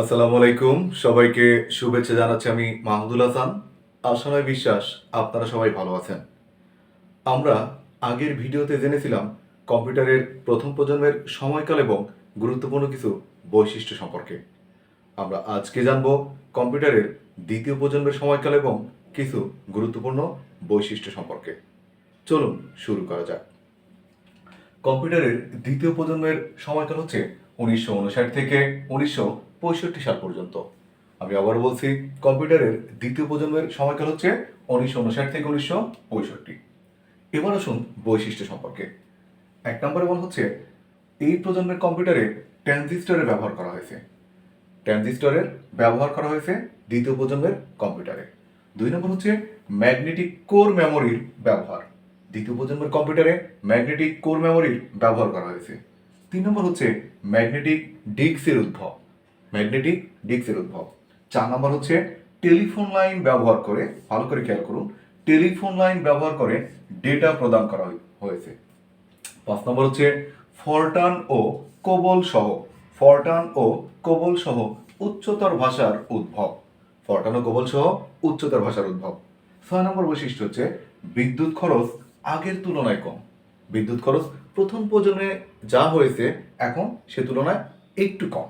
আসসালামু আলাইকুম। সবাইকে শুভেচ্ছা জানাচ্ছি আমি মাহমুদুল হাসান। আশানয় বিশ্বাস, আপনারা সবাই ভালো আছেন। আমরা আগের ভিডিওতে জেনেছিলাম কম্পিউটারের প্রথম প্রজন্মের সময়কাল এবং গুরুত্বপূর্ণ কিছু বৈশিষ্ট্য সম্পর্কে। আমরা আজকে জানব কম্পিউটারের দ্বিতীয় প্রজন্মের সময়কাল এবং কিছু গুরুত্বপূর্ণ বৈশিষ্ট্য সম্পর্কে। চলুন শুরু করা যাক। কম্পিউটারের দ্বিতীয় প্রজন্মের সময়কাল হচ্ছে উনিশশো উনষাট থেকে উনিশশো পঁয়ষট্টি সাল পর্যন্ত। আমি আবার বলছি, কম্পিউটারের দ্বিতীয় প্রজন্মের সময়কাল হচ্ছে উনিশশো উনষাট থেকে উনিশশো পঁয়ষট্টি। এবার আসুন বৈশিষ্ট্য সম্পর্কে। এক নম্বরে বলা হচ্ছে, এই প্রজন্মের কম্পিউটারে ট্রানজিস্টরের ব্যবহার করা হয়েছে। ট্রানজিস্টরের ব্যবহার করা হয়েছে দ্বিতীয় প্রজন্মের কম্পিউটারে। দুই নম্বর হচ্ছে, ম্যাগনেটিক কোর মেমোরির ব্যবহার। দ্বিতীয় প্রজন্মের কম্পিউটারে ম্যাগনেটিক কোর মেমোরির ব্যবহার করা হয়েছে। তিন নম্বর হচ্ছে, ম্যাগনেটিক ডিস্কের উদ্ভব। ম্যাগনেটিক ডিস্কের উদ্ভব। চার নম্বর হচ্ছে টেলিফোন লাইন ব্যবহার করে, ভালো করে খেয়াল করুন, টেলিফোন লাইন ব্যবহার করে ডেটা প্রদান করা হয়ে- হয়েছে। পাঁচ নম্বর হচ্ছে ফরটান ও কোবল সহ, ফরটান ও কোবল সহ উচ্চতর ভাষার উদ্ভব। ফরটান ও কোবল সহ উচ্চতর ভাষার উদ্ভব। ছয় নম্বর বৈশিষ্ট্য হচ্ছে বিদ্যুৎ খরচ আগের তুলনায় কম। বিদ্যুৎ খরচ প্রথম প্রজন্মে যা হয়েছে, এখন সে তুলনায় একটু কম।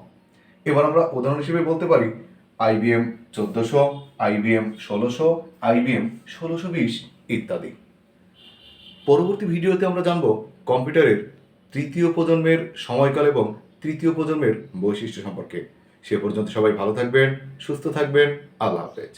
এবার আমরা উদাহরণ হিসেবে বলতে পারি আইবিএম চোদ্দোশো আইবিএম ষোলোশো আইবিএম ষোলোশো বিশ ইত্যাদি। পরবর্তী ভিডিওতে আমরা জানব কম্পিউটারের তৃতীয় প্রজন্মের সময়কাল এবং তৃতীয় প্রজন্মের বৈশিষ্ট্য সম্পর্কে। সে পর্যন্ত সবাই ভালো থাকবেন, সুস্থ থাকবেন, আল্লাহ হাফেজ।